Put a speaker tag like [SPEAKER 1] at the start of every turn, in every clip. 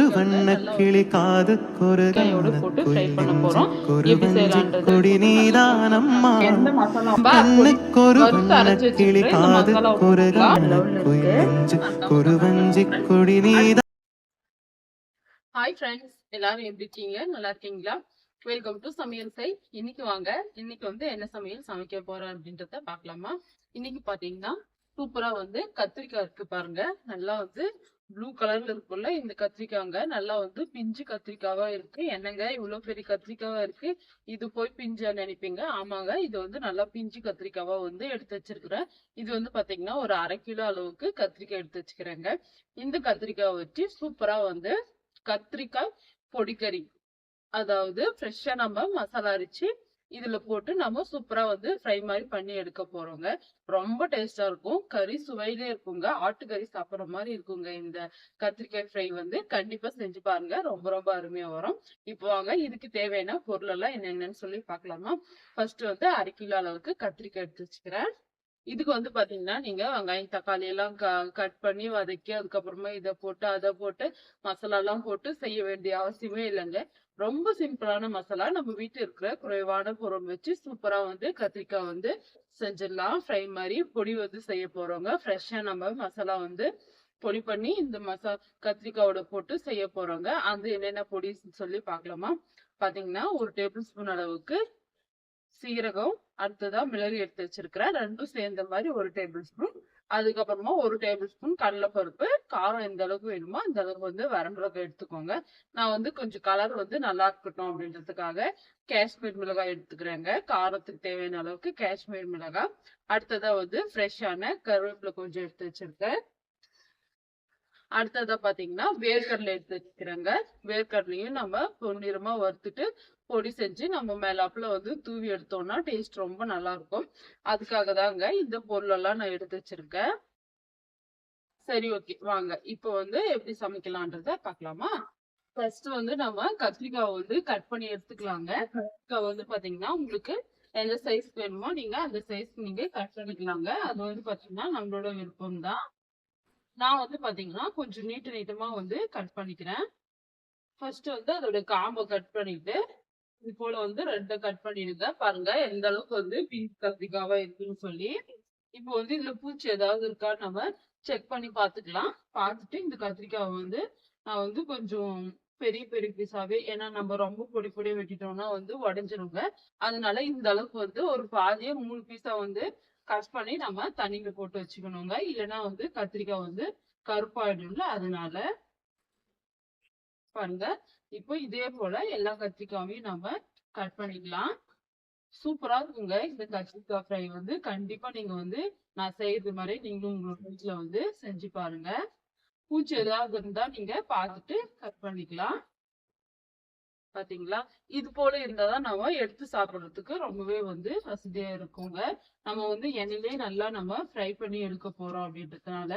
[SPEAKER 1] ஒரு வண்ண கிளி காதுக்கொரு கொடி நீதானம்மா கண்ணுக்கொரு வண்ண கிளி காதுக்கொரு குரு வஞ்சி கொடி நீதான் ஹாய் ஃப்ரெண்ட்ஸ் எல்லாரும் எப்படி இருக்கீங்க நல்லா இருக்கீங்களா வெல்கம் டு சமையல் சை இன்னைக்கு வாங்க இன்னைக்கு வந்து என்ன சமையல் சமைக்க போறோம் அப்படின்றத பாக்கலாமா இன்னைக்கு பாத்தீங்கன்னா சூப்பரா வந்து கத்திரிக்காய் இருக்கு பாருங்க நல்லா வந்து ப்ளூ கலர்ல இருக்குல்ல இந்த கத்திரிக்காங்க நல்லா வந்து பிஞ்சு கத்திரிக்காவா இருக்கு என்னங்க இவ்வளவு பெரிய கத்திரிக்காவா இருக்கு இது போய் பிஞ்சா நினைப்பீங்க ஆமாங்க இது வந்து நல்லா பிஞ்சு கத்திரிக்காவா வந்து எடுத்து வச்சிருக்கிறேன் இது வந்து பாத்தீங்கன்னா ஒரு அரை கிலோ அளவுக்கு கத்திரிக்காய் எடுத்து வச்சுக்கிறேங்க இந்த கத்திரிக்காய் வச்சு சூப்பரா வந்து கத்திரிக்காய் பொடிக்கறி அதாவது ஃப்ரெஷ்ஷா நம்ம மசாலா அரைச்சு இதுல போட்டு நம்ம சூப்பரா வந்து ஃப்ரை மாதிரி பண்ணி எடுக்க போறோங்க ரொம்ப டேஸ்டா இருக்கும் கறி சுவையிலேயே இருக்குங்க ஆட்டுக்கறி சாப்பிட்ற மாதிரி இருக்குங்க இந்த கத்திரிக்காய் ஃப்ரை வந்து கண்டிப்பா செஞ்சு பாருங்க ரொம்ப ரொம்ப அருமையா வரும் இப்போ வாங்க இதுக்கு தேவையான பொருள் எல்லாம் என்னென்னு சொல்லி பாக்கலாமா ஃபர்ஸ்ட் வந்து அரை கிலோ அளவுக்கு கத்திரிக்காய் எடுத்து வச்சுக்கிறேன் இதுக்கு வந்து பாத்தீங்கன்னா நீங்க வெங்காயம் தக்காளி எல்லாம் கட் பண்ணி வதக்கி அதுக்கப்புறமா இதை போட்டு அதை போட்டு மசாலா எல்லாம் போட்டு செய்ய வேண்டிய அவசியமே இல்லைங்க ரொம்ப சிம்பிளான மசாலா நம்ம வீட்டில் இருக்கிற குறைவான பொருள் வச்சு சூப்பரா வந்து கத்திரிக்காய் வந்து செஞ்சிடலாம் ஃப்ரை மாதிரி பொடி வந்து செய்ய போகிறோங்க ஃப்ரெஷ்ஷாக நம்ம மசாலா வந்து பொடி பண்ணி இந்த மசா கத்திரிக்காயோட போட்டு செய்ய போறோங்க அது என்னென்ன பொடின்னு சொல்லி பார்க்கலாமா பார்த்தீங்கன்னா ஒரு டேபிள் ஸ்பூன் அளவுக்கு சீரகம் அடுத்ததான் மிளகு எடுத்து வச்சிருக்கிறேன் ரெண்டும் சேர்ந்த மாதிரி ஒரு டேபிள் ஸ்பூன் அதுக்கப்புறமா ஒரு டேபிள் ஸ்பூன் கடலைப்பருப்பு காரம் எந்த அளவுக்கு வேணுமோ அந்த அளவுக்கு வந்து வரமிளகாய் எடுத்துக்கோங்க நான் வந்து கொஞ்சம் கலர் வந்து நல்லா இருக்கட்டும் அப்படின்றதுக்காக காஷ்மீர் மிளகாய் எடுத்துக்கிறேங்க காரத்துக்கு தேவையான அளவுக்கு காஷ்மீர் மிளகாய் அடுத்ததாக வந்து ஃப்ரெஷ்ஷான கருவேப்பிலை கொஞ்சம் எடுத்து வச்சிருக்கேன் அடுத்ததா பாத்தீங்கன்னா வேர்க்கடலை எடுத்து வச்சுக்கிறேங்க வேர்க்கடலையும் நம்ம பொன்னிறமா வறுத்துட்டு பொடி செஞ்சு நம்ம மேலாப்புல வந்து தூவி எடுத்தோம்னா டேஸ்ட் ரொம்ப நல்லா இருக்கும் அதுக்காக தாங்க இந்த பொருளெல்லாம் நான் எடுத்து வச்சிருக்கேன் சரி ஓகே வாங்க இப்போ வந்து எப்படி சமைக்கலான்றத பாக்கலாமா ஃபர்ஸ்ட் வந்து நம்ம கத்திரிக்காய் வந்து கட் பண்ணி எடுத்துக்கலாங்க கத்திரிக்காய் வந்து பாத்தீங்கன்னா உங்களுக்கு எந்த சைஸ் வேணுமோ நீங்க அந்த சைஸ் நீங்க கட் பண்ணிக்கலாங்க அது வந்து பாத்தீங்கன்னா நம்மளோட விருப்பம் தான் நான் வந்து பார்த்தீங்கன்னா கொஞ்சம் நீட்டு நீட்டமாக வந்து கட் பண்ணிக்கிறேன் ஃபர்ஸ்ட் வந்து அதோட காம்ப கட் பண்ணிட்டு இது போல வந்து ரெண்டை கட் பண்ணிடுங்க பாருங்க எந்த அளவுக்கு வந்து பிங்க் கத்திரிக்காவா இருக்குன்னு சொல்லி இப்போ வந்து இந்த பூச்சி ஏதாவது இருக்கான்னு நம்ம செக் பண்ணி பார்த்துக்கலாம் பார்த்துட்டு இந்த கத்திரிக்காவை வந்து நான் வந்து கொஞ்சம் பெரிய பெரிய பீஸாவே ஏன்னா நம்ம ரொம்ப பொடி பொடியா வெட்டிட்டோம்னா வந்து உடஞ்சிருங்க அதனால இந்த அளவுக்கு வந்து ஒரு பாதியை மூணு பீஸா வந்து கட் பண்ணி நம்ம தண்ணியில் போட்டு வச்சுக்கணுங்க இல்லைன்னா வந்து கத்திரிக்காய் வந்து கருப்பாயிடும்ல அதனால பாருங்க இப்போ இதே போல எல்லா கத்திரிக்காயும் நம்ம கட் பண்ணிக்கலாம் சூப்பரா இருக்குங்க இந்த கத்திரிக்காய் ஃப்ரை வந்து கண்டிப்பா நீங்க வந்து நான் செய்யறது மாதிரி நீங்களும் உங்களோட வீட்டுல வந்து செஞ்சு பாருங்க பூச்சி ஏதாவது இருந்தா நீங்க பார்த்துட்டு கட் பண்ணிக்கலாம் பாத்தீங்களா இது போல இருந்தாதான் நம்ம எடுத்து சாப்பிட்றதுக்கு ரொம்பவே வந்து வசதியா இருக்குங்க நம்ம வந்து எண்ணெயிலே நல்லா நம்ம ஃப்ரை பண்ணி எடுக்க போறோம் அப்படின்றதுனால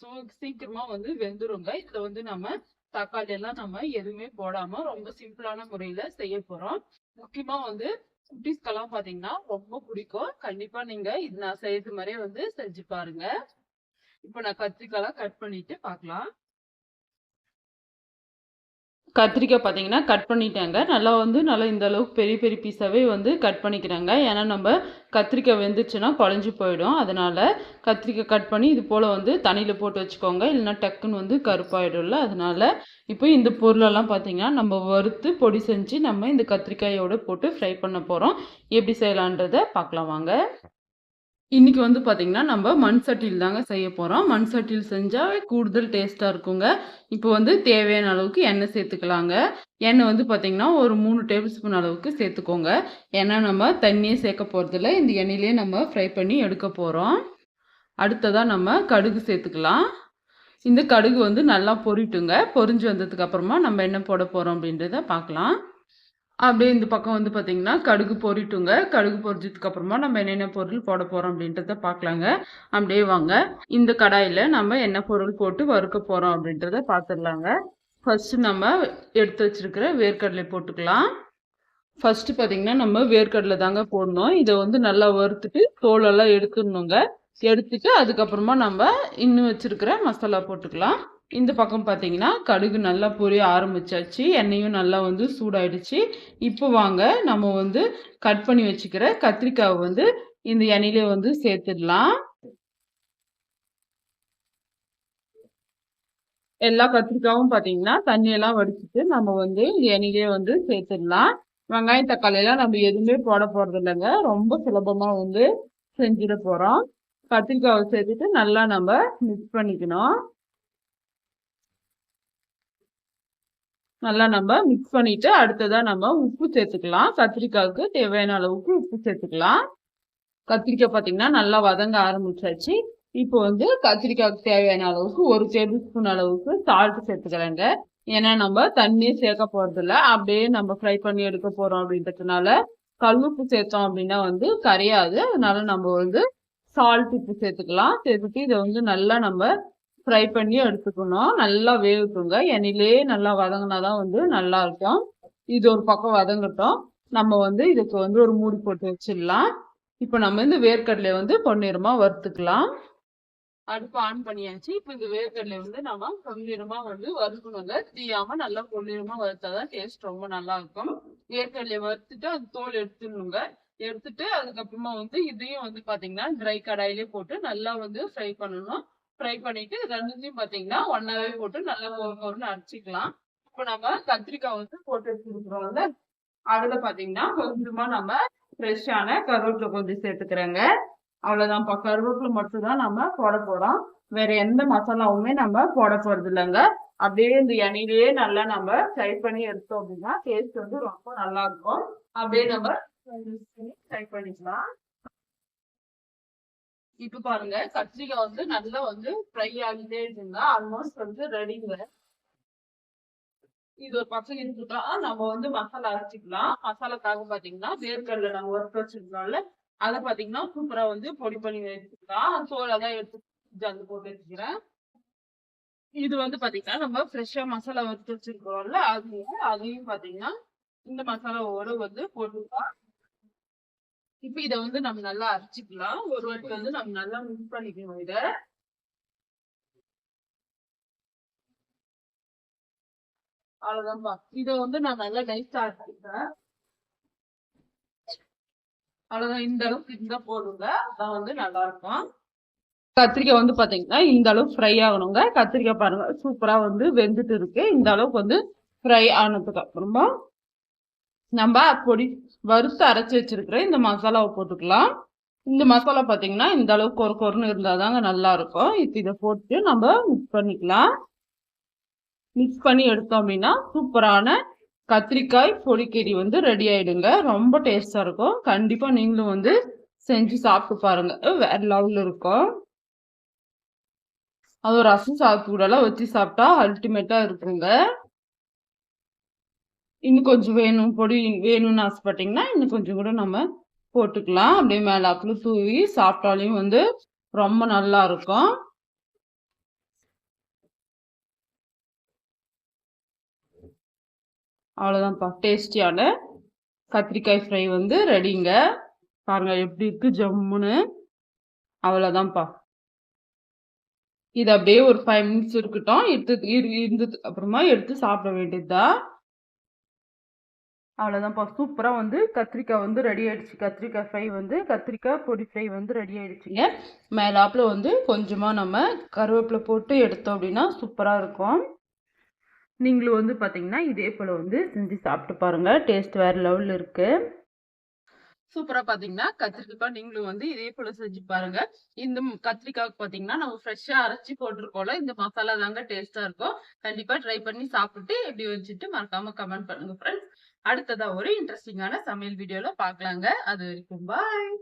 [SPEAKER 1] சோ சீக்கிரமா வந்து வெந்துருங்க இதுல வந்து நம்ம தக்காளி எல்லாம் நம்ம எதுவுமே போடாம ரொம்ப சிம்பிளான முறையில செய்ய போறோம் முக்கியமா வந்து குட்டீஸ்க்கெல்லாம் பாத்தீங்கன்னா ரொம்ப பிடிக்கும் கண்டிப்பா நீங்க இது நான் செய்யறது மாதிரியே வந்து செஞ்சு பாருங்க இப்ப நான் கத்திரிக்காய் கட் பண்ணிட்டு பாக்கலாம் கத்திரிக்காய் பார்த்தீங்கன்னா கட் பண்ணிட்டாங்க நல்லா வந்து நல்லா இந்த அளவுக்கு பெரிய பெரிய பீஸாகவே வந்து கட் பண்ணிக்கிறாங்க ஏன்னா நம்ம கத்திரிக்காய் வெந்துச்சுன்னா குழஞ்சி போயிடும் அதனால் கத்திரிக்காய் கட் பண்ணி இது போல் வந்து தண்ணியில் போட்டு வச்சுக்கோங்க இல்லைனா டக்குன்னு வந்து கருப்பாயிடும்ல அதனால் இப்போ இந்த பொருளெல்லாம் பார்த்திங்கன்னா நம்ம வறுத்து பொடி செஞ்சு நம்ம இந்த கத்திரிக்காயோடு போட்டு ஃப்ரை பண்ண போகிறோம் எப்படி செய்யலான்றதை பார்க்கலாம் வாங்க இன்றைக்கி வந்து பார்த்திங்கன்னா நம்ம மண் சட்டியில் தாங்க செய்ய போகிறோம் மண் சட்டியில் செஞ்சால் கூடுதல் டேஸ்ட்டாக இருக்குங்க இப்போ வந்து தேவையான அளவுக்கு எண்ணெய் சேர்த்துக்கலாங்க எண்ணெய் வந்து பார்த்தீங்கன்னா ஒரு மூணு டேபிள் ஸ்பூன் அளவுக்கு சேர்த்துக்கோங்க ஏன்னா நம்ம தண்ணியே சேர்க்க போகிறதில்ல இந்த எண்ணெயிலே நம்ம ஃப்ரை பண்ணி எடுக்க போகிறோம் அடுத்ததாக நம்ம கடுகு சேர்த்துக்கலாம் இந்த கடுகு வந்து நல்லா பொரிட்டுங்க பொரிஞ்சு வந்ததுக்கப்புறமா நம்ம என்ன போட போகிறோம் அப்படின்றத பார்க்கலாம் அப்படியே இந்த பக்கம் வந்து பார்த்தீங்கன்னா கடுகு பொறிட்டுங்க கடுகு பொறிச்சதுக்கு அப்புறமா நம்ம என்னென்ன பொருள் போட போகிறோம் அப்படின்றத பார்க்கலாங்க அப்படியே வாங்க இந்த கடாயில் நம்ம என்ன பொருள் போட்டு வறுக்க போகிறோம் அப்படின்றத பார்த்துடலாங்க ஃபஸ்ட்டு நம்ம எடுத்து வச்சுருக்கிற வேர்க்கடலை போட்டுக்கலாம் ஃபஸ்ட்டு பார்த்தீங்கன்னா நம்ம வேர்க்கடலை தாங்க போடணும் இதை வந்து நல்லா வறுத்துட்டு தோலெல்லாம் எடுத்துடணுங்க எடுத்துட்டு அதுக்கப்புறமா நம்ம இன்னும் வச்சுருக்கிற மசாலா போட்டுக்கலாம் இந்த பக்கம் பார்த்தீங்கன்னா கடுகு நல்லா பொரிய ஆரம்பிச்சாச்சு எண்ணெயும் நல்லா வந்து சூடாயிடுச்சு இப்போ வாங்க நம்ம வந்து கட் பண்ணி வச்சுக்கிற கத்திரிக்காவை வந்து இந்த எண்ணெயிலே வந்து சேர்த்துடலாம் எல்லா கத்திரிக்காவும் பார்த்தீங்கன்னா தண்ணியெல்லாம் வடிச்சிட்டு நம்ம வந்து இந்த எண்ணெயிலே வந்து சேர்த்துடலாம் வெங்காயம் தக்காளியெல்லாம் நம்ம எதுவுமே போட போகிறது இல்லைங்க ரொம்ப சுலபமாக வந்து செஞ்சிட போகிறோம் கத்திரிக்காவை சேர்த்துட்டு நல்லா நம்ம மிக்ஸ் பண்ணிக்கணும் நல்லா நம்ம மிக்ஸ் பண்ணிட்டு அடுத்ததாக நம்ம உப்பு சேர்த்துக்கலாம் கத்திரிக்காய்க்கு தேவையான அளவுக்கு உப்பு சேர்த்துக்கலாம் கத்திரிக்காய் பார்த்தீங்கன்னா நல்லா வதங்க ஆரம்பிச்சாச்சு இப்போ வந்து கத்திரிக்காய்க்கு தேவையான அளவுக்கு ஒரு டேபிள் ஸ்பூன் அளவுக்கு சால்ட் சேர்த்துக்கிறேங்க ஏன்னா நம்ம தண்ணி சேர்க்க இல்லை அப்படியே நம்ம ஃப்ரை பண்ணி எடுக்க போறோம் அப்படின்றதுனால கல்லுப்பு சேர்த்தோம் அப்படின்னா வந்து கரையாது அதனால நம்ம வந்து சால்ட் உப்பு சேர்த்துக்கலாம் சேர்த்துட்டு இதை வந்து நல்லா நம்ம ஃப்ரை பண்ணி எடுத்துக்கணும் நல்லா வேகட்டுங்க எண்ணிலே நல்லா வதங்கினா தான் வந்து நல்லா இருக்கும் இது ஒரு பக்கம் வதங்கட்டும் நம்ம வந்து இதுக்கு வந்து ஒரு மூடி போட்டு வச்சிடலாம் இப்போ நம்ம இந்த வேர்க்கடலை வந்து பொன்னிறமா வறுத்துக்கலாம் அடுப்பு ஆன் பண்ணியாச்சு இப்போ இந்த வேர்க்கடலை வந்து நம்ம பொன்னிறமா வந்து வறுக்கணுங்க தீயாம நல்லா பொன்னிறமா வறுத்தாதான் டேஸ்ட் ரொம்ப நல்லா இருக்கும் வேர்க்கடலையை வறுத்துட்டு அது தோல் எடுத்துடணுங்க எடுத்துட்டு அதுக்கப்புறமா வந்து இதையும் வந்து பாத்தீங்கன்னா ட்ரை கடாயிலே போட்டு நல்லா வந்து ஃப்ரை பண்ணணும் ஃப்ரை பண்ணிட்டு ரெண்டுத்தையும் பாத்தீங்கன்னா ஒன்னாவே போட்டு நல்லா போகணும்னு அரைச்சிக்கலாம் இப்போ நம்ம கத்திரிக்காய் வந்து போட்டு வச்சிருக்கிறோம்ல அதுல பாத்தீங்கன்னா கொஞ்சமா நம்ம ஃப்ரெஷ்ஷான கருவேப்பிலை கொஞ்சம் சேர்த்துக்கிறேங்க அவ்வளவுதான்ப்பா கருவேப்பிலை மட்டும் தான் நம்ம போட போறோம் வேற எந்த மசாலாவுமே நம்ம போட போறது இல்லைங்க அப்படியே இந்த எண்ணெயிலேயே நல்லா நம்ம ஃப்ரை பண்ணி எடுத்தோம் அப்படின்னா டேஸ்ட் வந்து ரொம்ப நல்லா இருக்கும் அப்படியே நம்ம ஃப்ரை பண்ணிக்கலாம் இப்ப பாருங்க கத்திரிக்காய் வந்து நல்லா வந்து ஃப்ரை ஆகிட்டே இருந்தா ஆல்மோஸ்ட் வந்து ரெடிங்க இது ஒரு பச்சை இருந்துட்டா நம்ம வந்து மசாலா அரைச்சிக்கலாம் மசாலாக்காக பாத்தீங்கன்னா வேர்க்கடலை நம்ம ஒர்க் வச்சிருக்கோம்ல அதை பாத்தீங்கன்னா சூப்பரா வந்து பொடி பண்ணி எடுத்துக்கலாம் சோளம் அதான் எடுத்து ஜல்லு போட்டு வச்சுக்கிறேன் இது வந்து பாத்தீங்கன்னா நம்ம ஃப்ரெஷ்ஷா மசாலா வறுத்து வச்சிருக்கிறோம்ல அதையும் அதையும் பாத்தீங்கன்னா இந்த மசாலாவோட வந்து போட்டுக்கலாம் இப்ப இத வந்து நம்ம நல்லா அரைச்சிக்கலாம் ஒரு வாட்டி வந்து நம்ம நல்லா மிக்ஸ் பண்ணிக்கணும் இத இத வந்து நான் நல்லா நைஸா அரைச்சிக்கிறேன் அவ்வளவுதான் இந்த அளவுக்கு இருந்தா போடுங்க அதான் வந்து நல்லா இருக்கும் கத்திரிக்காய் வந்து பாத்தீங்கன்னா இந்த அளவுக்கு ஃப்ரை ஆகணுங்க கத்திரிக்காய் பாருங்க சூப்பரா வந்து வெந்துட்டு இருக்கு இந்த அளவுக்கு வந்து ஃப்ரை ஆனதுக்கு அப்புறமா நம்ம பொடி வறுத்து அரைச்சி வச்சிருக்கிற இந்த மசாலாவை போட்டுக்கலாம் இந்த மசாலா பார்த்தீங்கன்னா இந்த அளவுக்கு ஒரு கொரன்னு இருந்தால் தாங்க நல்லாயிருக்கும் இப்போ இதை போட்டு நம்ம மிக்ஸ் பண்ணிக்கலாம் மிக்ஸ் பண்ணி எடுத்தோம் அப்படின்னா சூப்பரான கத்திரிக்காய் பொடிக்கறி வந்து ரெடி ஆயிடுங்க ரொம்ப டேஸ்ட்டாக இருக்கும் கண்டிப்பாக நீங்களும் வந்து செஞ்சு சாப்பிட்டு பாருங்க வேற லெவலில் இருக்கும் அது ரசம் சாப்பிட்டு கூடலாம் வச்சு சாப்பிட்டா அல்டிமேட்டாக இருக்குங்க இன்னும் கொஞ்சம் வேணும் பொடி வேணும்னு ஆசைப்பட்டீங்கன்னா இன்னும் கொஞ்சம் கூட நம்ம போட்டுக்கலாம் அப்படியே மேலாப்பில் தூவி சாப்பிட்டாலையும் வந்து ரொம்ப நல்லா இருக்கும் அவ்வளோதான்ப்பா டேஸ்டியான கத்திரிக்காய் ஃப்ரை வந்து ரெடிங்க பாருங்க எப்படி இருக்கு ஜம்முன்னு அவ்வளோதான்ப்பா இது அப்படியே ஒரு ஃபைவ் மினிட்ஸ் இருக்கட்டும் எடுத்து இருந்து அப்புறமா எடுத்து சாப்பிட வேண்டியதுதான் அவ்வளோதான்ப்பா சூப்பராக வந்து கத்திரிக்காய் வந்து ரெடி ஆகிடுச்சு கத்திரிக்காய் ஃப்ரை வந்து கத்திரிக்காய் பொடி ஃப்ரை வந்து ரெடி ஆகிடுச்சிங்க மேலாப்பில் வந்து கொஞ்சமாக நம்ம கருவேப்பிலை போட்டு எடுத்தோம் அப்படின்னா சூப்பராக இருக்கும் நீங்களும் வந்து பார்த்தீங்கன்னா இதே போல் வந்து செஞ்சு சாப்பிட்டு பாருங்கள் டேஸ்ட் வேறு லெவலில் இருக்குது சூப்பராக பார்த்தீங்கன்னா கத்திரிக்காய் நீங்களும் வந்து இதே போல் செஞ்சு பாருங்க இந்த கத்திரிக்காய்க்கு பார்த்தீங்கன்னா நம்ம ஃப்ரெஷ்ஷாக அரைச்சி போட்டிருக்கோம்ல இந்த மசாலா தாங்க டேஸ்ட்டாக இருக்கும் கண்டிப்பாக ட்ரை பண்ணி சாப்பிட்டு எப்படி வச்சுட்டு மறக்காமல் கமெண்ட் பண்ணுங்கள் ஃப்ரெண்ட்ஸ் அடுத்ததா ஒரு இன்ட்ரெஸ்டிங்கான சமையல் வீடியோல பாக்கலாங்க அது வரைக்கும் பாய்